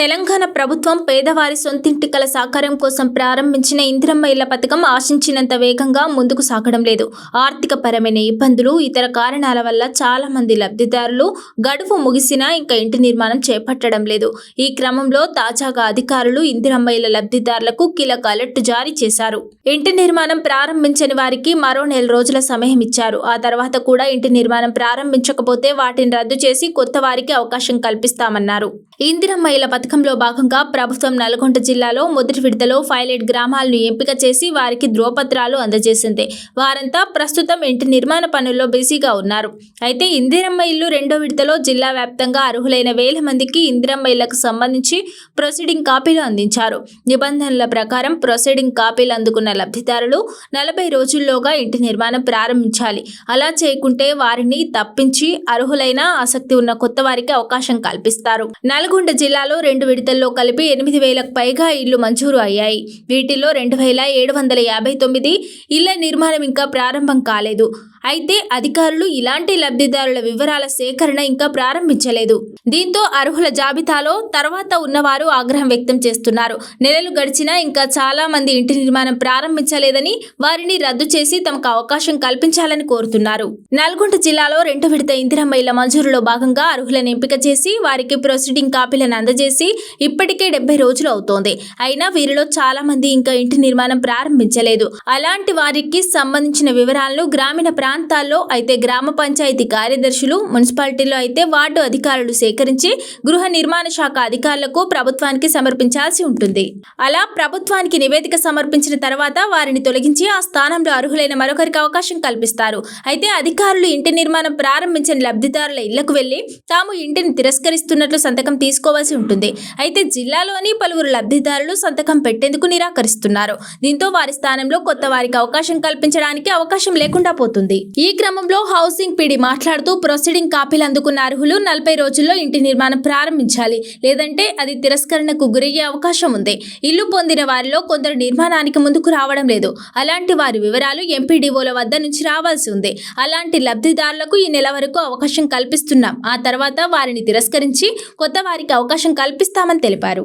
తెలంగాణ ప్రభుత్వం పేదవారి సొంతింటి కల సాకారం కోసం ప్రారంభించిన ఇందిరమ్మ ఇళ్ళ పథకం ఆశించినంత వేగంగా ముందుకు సాగడం లేదు. ఆర్థిక పరమైన ఇబ్బందులు ఇతర కారణాల వల్ల చాలా మంది లబ్ధిదారులు గడువు ముగిసినా ఇంకా ఇంటి నిర్మాణం చేపట్టడం లేదు. ఈ క్రమంలో తాజాగా అధికారులు ఇందిరమ్మ ఇళ్ళ లబ్ధిదారులకు కీలక అలర్ట్ జారీ చేశారు. ఇంటి నిర్మాణం ప్రారంభించని వారికి మరో నెల రోజుల సమయం ఇచ్చారు. ఆ తర్వాత కూడా ఇంటి నిర్మాణం ప్రారంభించకపోతే వాటిని రద్దు చేసి కొత్త వారికి అవకాశం కల్పిస్తామన్నారు. ఇందిరమ్మ ఇళ్ళ పథకంలో భాగంగా ప్రభుత్వం నల్గొండ జిల్లాలో మొదటి విడతలో పైలట్ గ్రామాలను ఎంపిక చేసి వారికి ధ్రువపత్రాలు అందజేసింది. వారంతా ప్రస్తుతం ఇంటి నిర్మాణ పనుల్లో బిజీగా ఉన్నారు. అయితే ఇందిరమ్మ ఇల్లు రెండో విడతలో జిల్లా వ్యాప్తంగా అర్హులైన వేల మందికి ఇందిరమ్మ ఇళ్ళకు సంబంధించి ప్రొసీడింగ్ కాపీలు అందించారు. నిబంధనల ప్రకారం ప్రొసీడింగ్ కాపీలు అందుకున్న లబ్ధిదారులు నలభై రోజుల్లోగా ఇంటి నిర్మాణం ప్రారంభించాలి. అలా చేయకుంటే వారిని తప్పించి అర్హులైన ఆసక్తి ఉన్న కొత్త వారికి అవకాశం కల్పిస్తారు. నల్గొండ నల్గొండ జిల్లాలో రెండు విడతల్లో కలిపి ఎనిమిది వేలకు పైగా ఇళ్ళు మంజూరు అయ్యాయి. వీటిలో రెండు వేల ఏడు వందల యాభై తొమ్మిది ఇళ్ళ నిర్మాణం ఇంకా ప్రారంభం కాలేదు. అయితే అధికారులు ఇలాంటి లబ్ధిదారుల వివరాల సేకరణ ఇంకా ప్రారంభించలేదు. దీంతో అర్హుల జాబితాలో తర్వాత ఉన్నవారు ఆగ్రహం వ్యక్తం చేస్తున్నారు. నెలలు గడిచినా ఇంకా చాలా మంది ఇంటి నిర్మాణం ప్రారంభించలేదని వారిని రద్దు చేసి తమకు అవకాశం కల్పించాలని కోరుతున్నారు. నల్గొండ జిల్లాలో రెండు విడత ఇందిరమ్మ ఇళ్ళ మంజూరులో భాగంగా అర్హులను ఎంపిక చేసి వారికి ప్రొసీడింగ్ కాపీలను అందజేసి ఇప్పటికే డెబ్బై రోజులు అవుతోంది. అయినా వీరిలో చాలా మంది ఇంకా ఇంటి నిర్మాణం ప్రారంభించలేదు. అలాంటి వారికి సంబంధించిన వివరాలను గ్రామీణ ప్రాంతాల్లో అయితే గ్రామ పంచాయతీ కార్యదర్శులు మున్సిపాలిటీలో అయితే వార్డు అధికారులు సేకరించి గృహ నిర్మాణ శాఖ అధికారులకు ప్రభుత్వానికి సమర్పించాల్సి ఉంటుంది. అలా ప్రభుత్వానికి నివేదిక సమర్పించిన తర్వాత వారిని తొలగించి ఆ స్థానంలో అర్హులైన మరొకరికి అవకాశం కల్పిస్తారు. అయితే అధికారులు ఇంటి నిర్మాణం ప్రారంభించిన లబ్ధిదారుల ఇళ్ళకు వెళ్ళి తాము ఇంటిని తిరస్కరిస్తున్నట్లు సంతకం తీసుకోవాల్సి ఉంటుంది. అయితే జిల్లాలోని పలువురు లబ్ధిదారులు సంతకం పెట్టేందుకు నిరాకరిస్తున్నారు. దీంతో వారి స్థానంలో కొత్త వారికి అవకాశం కల్పించడానికి అవకాశం లేకుండా పోతుంది. ఈ క్రమంలో హౌసింగ్ పీడి మాట్లాడుతూ ప్రొసీడింగ్ కాపీలు అందుకున్న అర్హులు నలభై రోజుల్లో ఇంటి నిర్మాణం ప్రారంభించాలి. లేదంటే అది తిరస్కరణకు గురయ్యే అవకాశం ఉంది. ఇల్లు పొందిన వారిలో కొందరు నిర్మాణానికి ముందుకు రావడం లేదు. అలాంటి వారి వివరాలు ఎంపీడీఓల వద్ద నుంచి రావాల్సి ఉంది. అలాంటి లబ్ధిదారులకు ఈ నెల వరకు అవకాశం కల్పిస్తున్నాం. ఆ తర్వాత వారిని తిరస్కరించి కొత్త వారికి అవకాశం కల్పిస్తామని తెలిపారు.